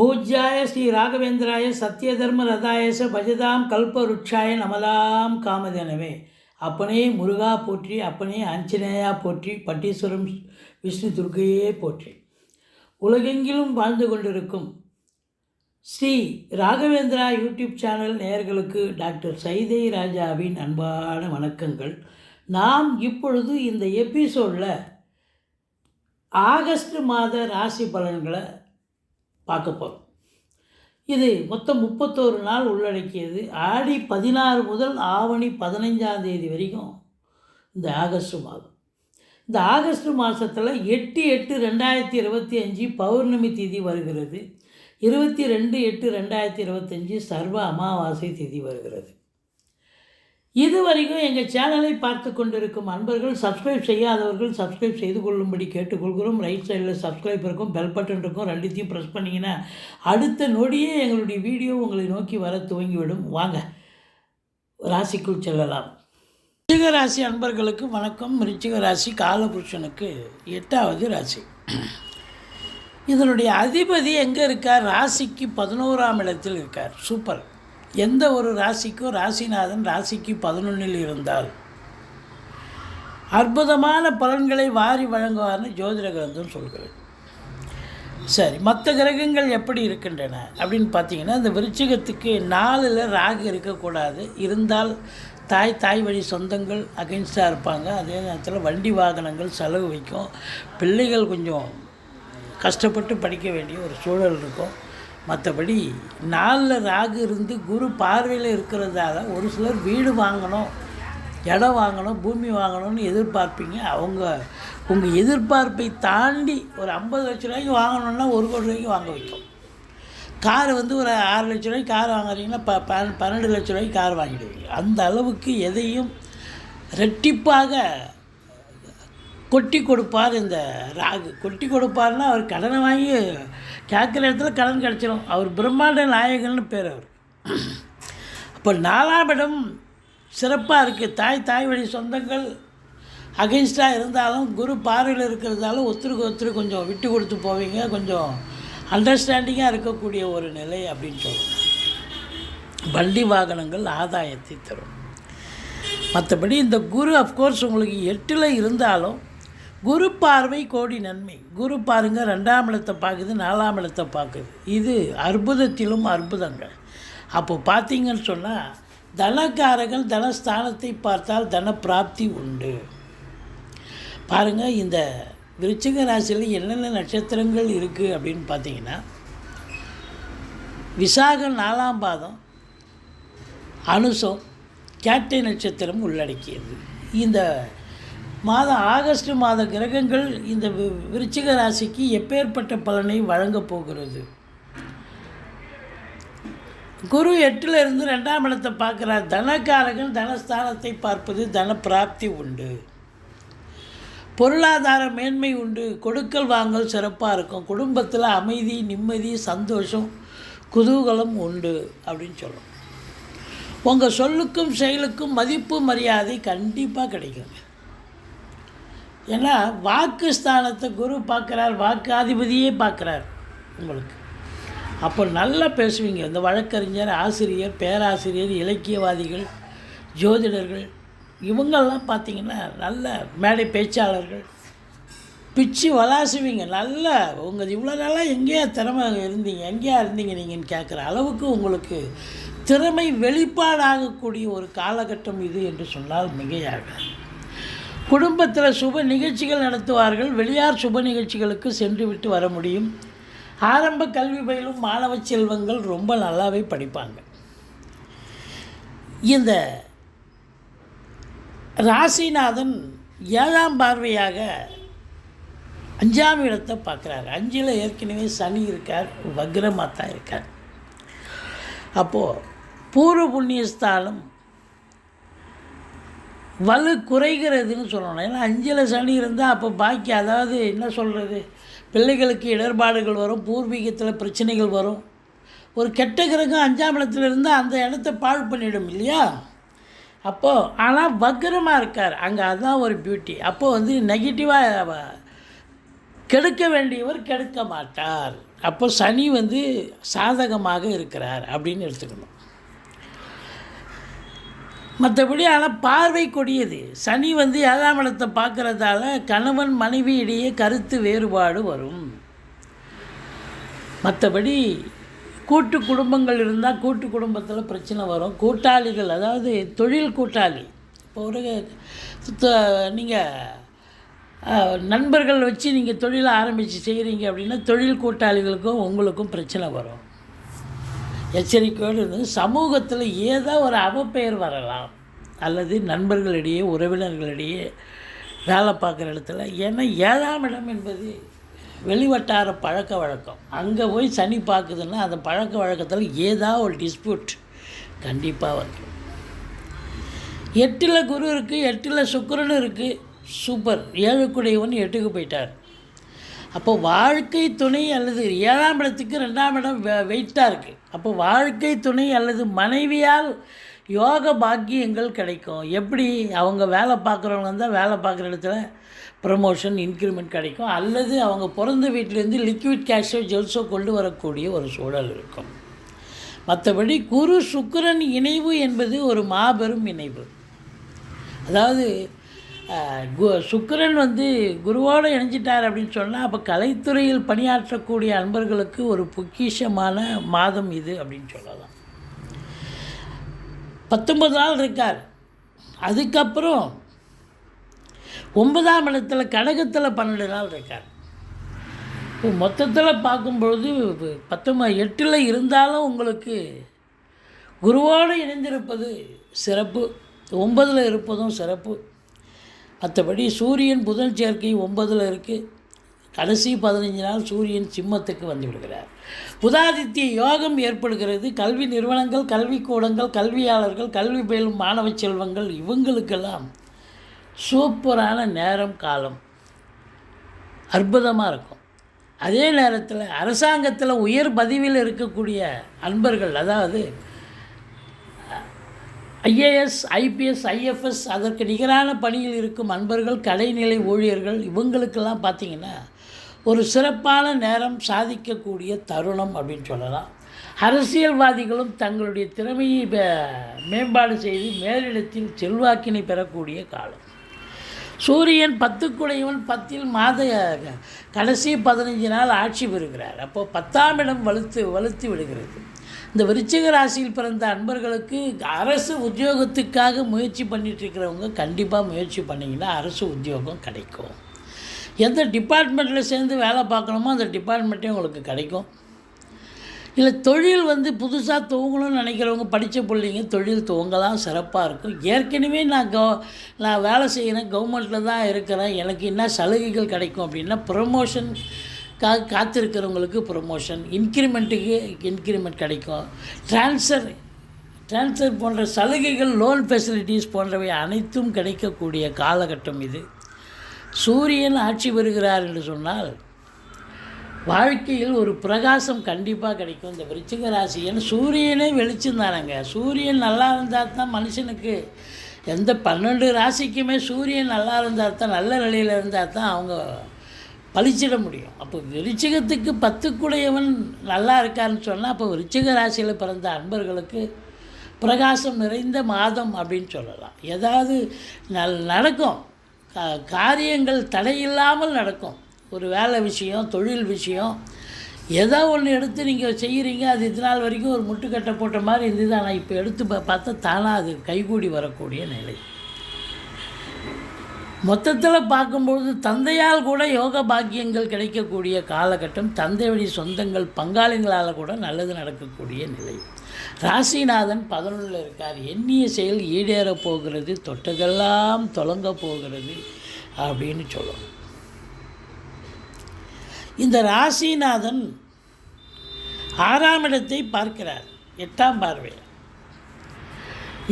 பூஜ்யாய ஸ்ரீ ராகவேந்திராய சத்யதர்ம ரதாயச பஜதாம் கல்பருட்சாய நமதாம் காமதேனவே. அப்பனே முருகா போற்றி அப்பனே ஆஞ்சநேயா போற்றி பட்டீஸ்வரம் விஷ்ணு துர்க்கையே போற்றி. உலகெங்கிலும் வாழ்ந்து கொண்டிருக்கும் ஸ்ரீ ராகவேந்திரா யூடியூப் சேனல் நேயர்களுக்கு டாக்டர் சைதை ராஜாவின் அன்பான வணக்கங்கள். நாம் இப்பொழுது இந்த எபிசோடில் ஆகஸ்ட் மாத ராசி பலன்களை பார்க்க போகிறோம் இது மொத்தம் முப்பத்தோரு நாள் உள்ளடக்கியது. ஆடி பதினாறு முதல் ஆவணி பதினைஞ்சாம் தேதி வரைக்கும் இந்த ஆகஸ்ட் மாதம். இந்த ஆகஸ்ட் மாதத்தில் எட்டு எட்டு ரெண்டாயிரத்தி இருபத்தி அஞ்சு பௌர்ணமி திதி வருகிறது. இருபத்தி ரெண்டு எட்டு ரெண்டாயிரத்தி இருபத்தஞ்சி சர்வ அமாவாசை திதி வருகிறது. இதுவரைக்கும் எங்கள் சேனலை பார்த்து கொண்டிருக்கும் அன்பர்கள் சப்ஸ்கிரைப் செய்யாதவர்கள் சப்ஸ்கிரைப் செய்து கொள்ளும்படி கேட்டுக்கொள்கிறோம். ரைட் சைடில் சப்ஸ்கிரைப் இருக்கும் பெல் பட்டன் இருக்கும் ரெண்டுத்தையும் ப்ரெஸ் பண்ணிங்கன்னா அடுத்த நொடியே எங்களுடைய வீடியோ உங்களை நோக்கி வர துவங்கிவிடும். வாங்க ராசிக்குள் செல்லலாம். ரிச்சிக ராசி அன்பர்களுக்கு வணக்கம். ரிச்சிக ராசி காலபுருஷனுக்கு எட்டாவது ராசி. இதனுடைய அதிபதி எங்கே இருக்கார்? ராசிக்கு பதினோராம் இடத்தில் இருக்கார். சூப்பர். எந்த ஒரு ராசிக்கும் ராசிநாதன் ராசிக்கு பதினொன்றில் இருந்தால் அற்புதமான பலன்களை வாரி வழங்குவார்னு ஜோதிட கிரந்தம் சொல்கிறது. சரி மற்ற கிரகங்கள் எப்படி இருக்கின்றன அப்படின்னு பார்த்தீங்கன்னா இந்த விருச்சிகத்துக்கு நாலில் ராகு இருக்கக்கூடாது. இருந்தால் தாய் தாய் வழி சொந்தங்கள் அகைன்ஸ்டாக இருப்பாங்க. அதே நேரத்தில் வண்டி வாகனங்கள் செலவு வைக்கும். பிள்ளைகள் கொஞ்சம் கஷ்டப்பட்டு படிக்க வேண்டிய ஒரு சூழல் இருக்கும். மற்றபடி நாலில் ராகு இருந்து குரு பார்வையில் இருக்கிறதால ஒரு சிலர் வீடு வாங்கணும் இடம் வாங்கணும் பூமி வாங்கணும்னு எதிர்பார்ப்பீங்க. அவங்க உங்கள் எதிர்பார்ப்பை தாண்டி ஒரு ஐம்பது லட்ச ரூபாய்க்கு வாங்கணுன்னா ஒரு கோடி ரூபாய்க்கு வாங்க வைக்கும். கார் வந்து ஒரு ஆறு லட்ச ரூபாய்க்கு கார் வாங்குறீங்கன்னா ப ப- பன்னெண்டு லட்ச ரூபாய்க்கு கார் வாங்கிடுவீங்க. அந்த அளவுக்கு எதையும் ரெட்டிப்பாக கொட்டி கொடுப்பார் இந்த ராகு. கொட்டி கொடுப்பார்னா அவர் கடனை வாங்கி கேட்குற இடத்துல கடன் கிடச்சிரும். அவர் பிரம்மாண்ட நாயகன்னு பேர் அவர். அப்போ நாலாம் இடம் சிறப்பாக இருக்குது தாய் தாய் வழி சொந்தங்கள் அகைன்ஸ்டாக இருந்தாலும் குரு பார்வையில் இருக்கிறதால ஒருத்தருக்கு ஒருத்தர் கொஞ்சம் விட்டு கொடுத்து போவீங்க. கொஞ்சம் அண்டர்ஸ்டாண்டிங்காக இருக்கக்கூடிய ஒரு நிலை அப்படின்னு சொல்லுவாங்க வண்டி வாகனங்கள் ஆதாயத்தை தரும். மற்றபடி இந்த குரு அஃப்கோர்ஸ் உங்களுக்கு எட்டில் இருந்தாலும் குரு பார்வை கோடி நன்மை. குரு பாருங்க ரெண்டாம் இடத்தை பார்க்குது நாலாம் இடத்தை பார்க்குது இது அற்புதத்திலும் அற்புதங்கள். அப்போ பார்த்தீங்கன்னு சொன்னால் தனக்காரர்கள் தனஸ்தானத்தை பார்த்தால் தன பிராப்தி உண்டு. பாருங்கள் இந்த விருச்சிக ராசியில் என்னென்ன நட்சத்திரங்கள் இருக்குது அப்படின்னு பார்த்தீங்கன்னா விசாகம் நாலாம் பாதம் அனுசம் கேட்டை நட்சத்திரம் உள்ளடக்கியது. இந்த மாதம் ஆகஸ்ட் மாத கிரகங்கள் இந்த வி- விருச்சிக ராசிக்கு எப்பேற்பட்ட பலனை வழங்கப் போகிறது? குரு எட்டில் இருந்து ரெண்டாம் இடத்தை பார்க்குறார். தனக்காரகன் தனஸ்தானத்தை பார்ப்பது தன பிராப்தி உண்டு. பொருளாதார மேன்மை உண்டு. கொடுக்கல் வாங்கல் சிறப்பாக இருக்கும். குடும்பத்தில் அமைதி நிம்மதி சந்தோஷம் குதூகலம் உண்டு அப்படின்னு சொல்லும் உங்கள் சொல்லுக்கும் செயலுக்கும் மதிப்பு மரியாதை கண்டிப்பாக கிடைக்குங்க ஏன்னா வாக்கு ஸ்தானத்தை குரு பார்க்குறார் வாக்கு அதிபதியே பார்க்குறார் உங்களுக்கு. அப்போ நல்லா பேசுவீங்க. இந்த வழக்கறிஞர் ஆசிரியர் பேராசிரியர் இலக்கியவாதிகள் ஜோதிடர்கள் இவங்கெல்லாம் பார்த்தீங்கன்னா நல்ல மேடை பேச்சாளர்கள் பிச்சு வளாசுவீங்க நல்ல உங்கள் இவ்வளோ நாளாக எங்கேயா திறமை இருந்தீங்க எங்கேயா இருந்தீங்க நீங்கன்னு கேட்குற அளவுக்கு உங்களுக்கு திறமை வெளிப்பாடாகக்கூடிய ஒரு காலகட்டம் இது என்று சொன்னால் மிகையாக. குடும்பத்தில் சுப நிகழ்ச்சிகள் நடத்துவார்கள். வெளியார் சுப நிகழ்ச்சிகளுக்கு சென்று விட்டு வர முடியும். ஆரம்ப கல்வி பயிலும் மாணவ செல்வங்கள் ரொம்ப நல்லாவே படிப்பாங்க. இந்த ராசிநாதன் ஏழாம் பார்வையாக அஞ்சாம் இடத்தை பார்க்குறாரு. அஞ்சில் ஏற்கனவே சனி இருக்கார் வக்ரமாத்தா இருக்கார். அப்போது பூர்வ புண்ணியஸ்தானம் வலு குறைகிறதுன்னு சொல்லணும். ஏன்னா அஞ்சில் சனி இருந்தால் அப்போ பாக்கி அதாவது என்ன சொல்கிறது பிள்ளைகளுக்கு இடர்பாடுகள் வரும் பூர்வீகத்தில் பிரச்சனைகள் வரும். ஒரு கெட்ட கிரகம் அஞ்சாம் இடத்துல இருந்தால் அந்த இடத்த பாழ் பண்ணிடும் இல்லையா? அப்போது ஆனால் வக்ரமாக இருக்கார். அங்கே அதுதான் ஒரு பியூட்டி அப்போது வந்து நெகட்டிவாக கெடுக்க வேண்டியவர் கெடுக்க மாட்டார். அப்போ சனி வந்து சாதகமாக இருக்கிறார் அப்படின்னு எடுத்துக்கணும். மற்றபடி ஆனால் பார்வை கொடியது. சனி வந்து ஏழாம் இடத்தை பார்க்குறதால கணவன் மனைவி இடையே கருத்து வேறுபாடு வரும். மற்றபடி கூட்டு குடும்பங்கள் இருந்தால் கூட்டு குடும்பத்தில் பிரச்சனை வரும். கூட்டாளிகள் அதாவது தொழில் கூட்டாளி. இப்போ ஒரு நீங்கள் நண்பர்கள் வச்சு நீங்கள் தொழிலை ஆரம்பித்து செய்கிறீங்க அப்படின்னா தொழில் கூட்டாளிகளுக்கும் உங்களுக்கும் பிரச்சனை வரும். எச்சரிக்கையோடு இருந்து சமூகத்தில் ஏதோ ஒரு அவப்பெயர் வரலாம். அல்லது நண்பர்களிடையே உறவினர்களிடையே வேலை பார்க்குற இடத்துல ஏன்னா ஏழாம் இடம் என்பது வெளிவட்டார பழக்க வழக்கம். அங்கே போய் சனி பார்க்குதுன்னா அந்த பழக்க வழக்கத்தில் ஏதாவது ஒரு டிஸ்பியூட் கண்டிப்பாக வந்துடும் எட்டில் குரு இருக்குது எட்டில் சுக்கிரன் இருக்குது சூப்பர். ஏழுக்குடையவன் எட்டுக்கு போயிட்டார். அப்போ வாழ்க்கை துணை அல்லது ஏழாம் இடத்துக்கு ரெண்டாம் இடம் வெ- வெயிட்டாக இருக்குது அப்போ வாழ்க்கை துணை அல்லது மனைவியால் யோக பாக்கியங்கள் கிடைக்கும். எப்படி? அவங்க வேலை பார்க்குறவங்க தான் வேலை பார்க்குற இடத்துல ப்ரமோஷன் இன்க்ரிமெண்ட் கிடைக்கும். அல்லது அவங்க பிறந்த வீட்டிலேருந்து லிக்விட் கேஷோ ஜெல்ஸோ கொண்டு வரக்கூடிய ஒரு சூழல் இருக்கும். மற்றபடி குரு சுக்கிரன் இணைவு என்பது ஒரு மாபெரும் இணைவு. அதாவது சுக்கரன் வந்து குருவோடு இணைஞ்சிட்டார் அப்படின்னு சொன்னால் அப்போ கலைத்துறையில் பணியாற்றக்கூடிய அன்பர்களுக்கு ஒரு பொக்கிஷமான மாதம் இது அப்படின்னு சொல்லலாம். பத்தொன்பது நாள் இருக்கார். அதுக்கப்புறம் ஒன்பதாம் இடத்துல கடகத்தில் பன்னெண்டு நாள் இருக்கார். இப்போ மொத்தத்தில் பார்க்கும்பொழுது பத்தொம்பது எட்டில் இருந்தாலும் உங்களுக்கு குருவோடு இணைந்திருப்பது சிறப்பு ஒன்பதில் இருப்பதும் சிறப்பு. மற்றபடி சூரியன் புதன் சேர்க்கை ஒன்பதில் இருக்குது கடைசி பதினஞ்சு நாள் சூரியன் சிம்மத்துக்கு வந்து விடுகிறார். புதாதித்ய யோகம் ஏற்படுகிறது. கல்வி நிறுவனங்கள் கல்விக்கூடங்கள் கல்வியாளர்கள் கல்வி பயிலும் மாணவ செல்வங்கள் இவங்களுக்கெல்லாம் சூப்பரான நேரம் காலம். அற்புதமாக இருக்கும். அதே நேரத்தில் அரசாங்கத்தில் உயர் பதிவில் இருக்கக்கூடிய அன்பர்கள் அதாவது ஐஏஎஸ் ஐபிஎஸ் ஐஎஃப்எஸ் அதற்கு நிகரான பணியில் இருக்கும் அன்பர்கள் கடைநிலை ஊழியர்கள் இவங்களுக்கெல்லாம் பார்த்திங்கன்னா ஒரு சிறப்பான நேரம் சாதிக்கக்கூடிய தருணம் அப்படின்னு சொல்லலாம். அரசியல்வாதிகளும் தங்களுடைய திறமையை மேம்பாடு செய்து மேலிடத்தில் செல்வாக்கினை பெறக்கூடிய காலம். சூரியன் பத்துக்குடையவன் பத்தில் மாத கடைசி பதினஞ்சு நாள் ஆட்சி பெறுகிறார். அப்போ பத்தாம் இடம் வலுத்து வலுத்து விடுகிறது. இந்த விருச்சிக ராசியில் பிறந்த அன்பர்களுக்கு அரசு உத்தியோகத்துக்காக முயற்சி பண்ணிகிட்ருக்கிறவங்க கண்டிப்பாக முயற்சி பண்ணிங்கன்னா அரசு உத்தியோகம் கிடைக்கும். எந்த டிபார்ட்மெண்ட்டில் சேர்ந்து வேலை பார்க்கணுமோ அந்த டிபார்ட்மெண்ட்டே உங்களுக்கு கிடைக்கும். இல்லை தொழில் வந்து புதுசாக துவங்கணும்னு நினைக்கிறவங்க படித்த பிள்ளைங்க தொழில் துவங்கலாம் சிறப்பாக இருக்கும். ஏற்கனவே நான் கவ நான் வேலை செய்கிறேன் கவர்மெண்ட்டில் தான் இருக்கிறேன். எனக்கு என்ன சலுகைகள் கிடைக்கும் அப்படின்னா ப்ரொமோஷன் கா காத்திருக்கிறவங்களுக்கு ப்ரொமோஷன் இன்க்ரிமெண்ட்டுக்கு இன்க்ரிமெண்ட் கிடைக்கும். ட்ரான்ஸ்ஃபர் ட்ரான்ஸ்ஃபர் போன்ற சலுகைகள் லோன் ஃபெசிலிட்டிஸ் போன்றவை அனைத்தும் கிடைக்கக்கூடிய காலகட்டம் இது. சூரியன் ஆட்சி பெறுகிறார் என்று சொன்னால் வாழ்க்கையில் ஒரு பிரகாசம் கண்டிப்பாக கிடைக்கும். இந்த விருச்சிக ராசி ஏன்னா சூரியனே வெளிச்சம் சூரியன் நல்லா இருந்தால் தான் மனுஷனுக்கு எந்த பன்னெண்டு ராசிக்குமே சூரியன் நல்லா இருந்தால் தான் நல்ல நிலையில் இருந்தால் தான் அவங்க பழிச்சிட முடியும். அப்போ விருச்சிகத்துக்கு பத்துக்குடையவன் நல்லா இருக்கான்னு சொன்னால் அப்போ விருச்சிக ராசியில் பிறந்த அன்பர்களுக்கு பிரகாசம் நிறைந்த மாதம் அப்படின்னு சொல்லலாம். ஏதாவது நல் நடக்கும். கா- காரியங்கள் தடையில்லாமல் நடக்கும். ஒரு வேலை விஷயம் தொழில் விஷயம் ஏதோ ஒன்று எடுத்து நீங்கள் செய்கிறீங்க அது இது நாள் வரைக்கும் ஒரு முட்டுக்கட்டை போட்ட மாதிரி இருந்தது. ஆனால் இப்போ எடுத்து பார்த்தா தானாக அது கைகூடி வரக்கூடிய நிலை. மொத்தத்தில் பார்க்கும்பொழுது தந்தையால் கூட யோக பாக்கியங்கள் கிடைக்கக்கூடிய காலகட்டம் தந்தையுடைய சொந்தங்கள் பங்காளிகளால் கூட நல்லது நடக்கக்கூடிய நிலை. ராசிநாதன் பதினொன்றில் இருக்கார். எண்ணிய செயல் ஈடேறப் போகிறது தொட்டதெல்லாம் தொடங்க போகிறது அப்படின்னு சொல்லணும். இந்த ராசிநாதன் ஆறாம் இடத்தை பார்க்கிறார். எட்டாம் பார்வை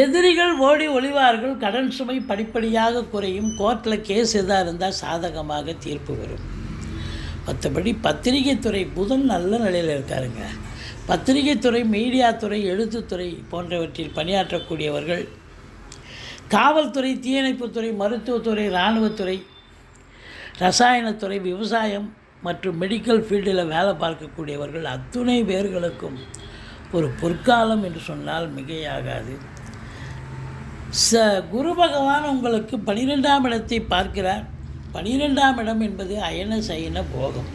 எதிரிகள் ஓடி ஒளிவார்கள் கடன் சுமை படிப்படியாக குறையும் கோர்ட்டில் கேஸ் எதாக இருந்தால் சாதகமாக தீர்ப்பு வரும். மற்றபடி பத்திரிகை துறை புதன் நல்ல நிலையில் இருக்காருங்க. பத்திரிகை துறை மீடியா துறை எழுத்துத்துறை போன்றவற்றில் பணியாற்றக்கூடியவர்கள் காவல்துறை தீயணைப்புத்துறை மருத்துவத்துறை இராணுவத்துறை ரசாயனத்துறை விவசாயம் மற்றும் மெடிக்கல் ஃபீல்டில் வேலை பார்க்கக்கூடியவர்கள் அத்துணை பேர்களுக்கும் ஒரு பொற்காலம் என்று சொன்னால் மிகையாகாது. ச குரு பகவான் உங்களுக்கு பனிரெண்டாம் இடத்தை பார்க்கிறார். பனிரெண்டாம் இடம் என்பது அயன சயன போகம்.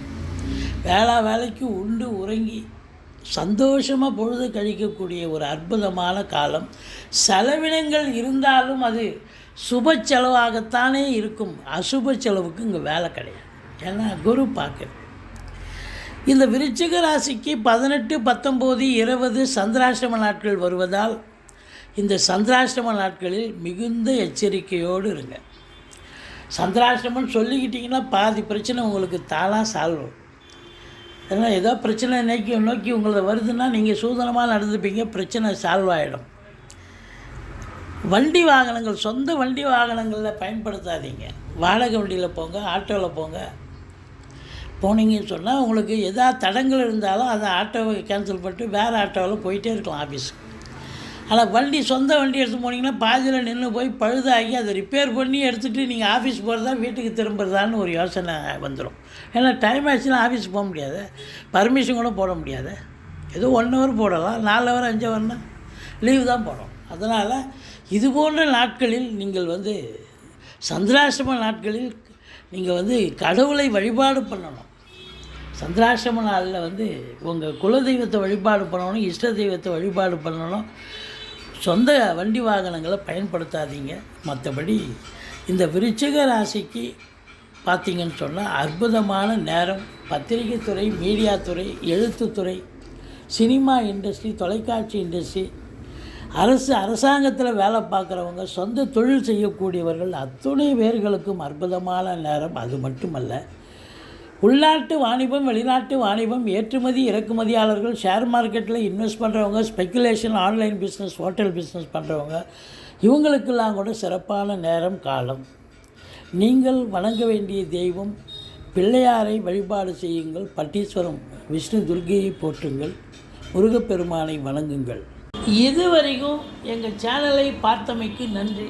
வேளா வேலைக்கு உண்டு உறங்கி சந்தோஷமாக பொழுது கழிக்கக்கூடிய ஒரு அற்புதமான காலம். செலவினங்கள் இருந்தாலும் அது சுப செலவாகத்தானே இருக்கும். அசுப செலவுக்கு இங்கே வேலை கிடையாது. ஏன்னா குரு பார்க்க இந்த விருச்சிக ராசிக்கு பதினெட்டு பத்தொம்போது இருபது சந்திராசிரம நாட்கள் வருவதால் இந்த சந்திராஷ்டம நாட்களில் மிகுந்த எச்சரிக்கையோடு இருங்க. சந்திராஷ்டமம்னு சொல்லிக்கிட்டிங்கன்னா பாதி பிரச்சனை உங்களுக்கு தானாக சால்வ் ஆகும். ஏன்னா ஏதோ பிரச்சனை நோக்கி நோக்கி உங்களை வருதுன்னா நீங்கள் சூதனமாக நடந்துப்பீங்க பிரச்சனை சால்வ் ஆகிடும் வண்டி வாகனங்கள் சொந்த வண்டி வாகனங்களில் பயன்படுத்தாதீங்க. வாடகை வண்டியில் போங்க ஆட்டோவில் போங்க. போனீங்கன்னு சொன்னால் உங்களுக்கு எதாவது தடங்கள் இருந்தாலும் அதை ஆட்டோவை கேன்சல் பண்ணிட்டு வேறு ஆட்டோவில் போயிட்டே இருக்கலாம் ஆஃபீஸுக்கு ஆனால் வண்டி சொந்த வண்டி எடுத்து போனீங்கன்னா பாதியில் நின்று போய் பழுதாகி அதை ரிப்பேர் பண்ணி எடுத்துகிட்டு நீங்கள் ஆஃபீஸ் போகிறதா வீட்டுக்கு திரும்புறதான்னு ஒரு யோசனை வந்துடும் ஏன்னா டைம் ஆச்சுன்னா ஆஃபீஸ் போக முடியாது. பர்மிஷன் கூட போட முடியாது. ஏதோ ஒன் ஹவர் போடலாம் நாலு ஹவர் அஞ்சு ஹவர்னா லீவு தான் போடும் அதனால் இது போன்ற நாட்களில் நீங்கள் வந்து சந்திராசிரம நாட்களில் நீங்கள் வந்து கடவுளை வழிபாடு பண்ணணும். சந்திராசிரம நாளில் வந்து உங்கள் குலதெய்வத்தை வழிபாடு பண்ணணும் இஷ்ட தெய்வத்தை வழிபாடு பண்ணணும். சொந்த வண்டி வாகனங்களை பயன்படுத்தாதீங்க. மற்றபடி இந்த விருச்சிக ராசிக்கு பார்த்தீங்கன்னு சொன்னால் அற்புதமான நேரம். பத்திரிகை துறை மீடியா துறை எழுத்துத்துறை சினிமா இண்டஸ்ட்ரி தொலைக்காட்சி இண்டஸ்ட்ரி. அரசு அரசாங்கத்தில் வேலை பார்க்குறவங்க சொந்த தொழில் செய்யக்கூடியவர்கள் அத்துணை பேர்களுக்கும் அற்புதமான நேரம். அது மட்டுமல்ல உள்நாட்டு வாணிபம் வெளிநாட்டு வாணிபம் ஏற்றுமதி இறக்குமதியாளர்கள் ஷேர் மார்க்கெட்டில் இன்வெஸ்ட் பண்ணுறவங்க speculation online business hotel business பண்ணுறவங்க இவங்களுக்கெல்லாம் கூட சிறப்பான நேரம் காலம். நீங்கள் வணங்க வேண்டிய தெய்வம் பிள்ளையாரை வழிபாடு செய்யுங்கள் பட்டீஸ்வரம் விஷ்ணு துர்கையை போற்றுங்கள் முருகப்பெருமானை வணங்குங்கள். இதுவரைக்கும் எங்கள் சேனலை பார்த்தமைக்கு நன்றி.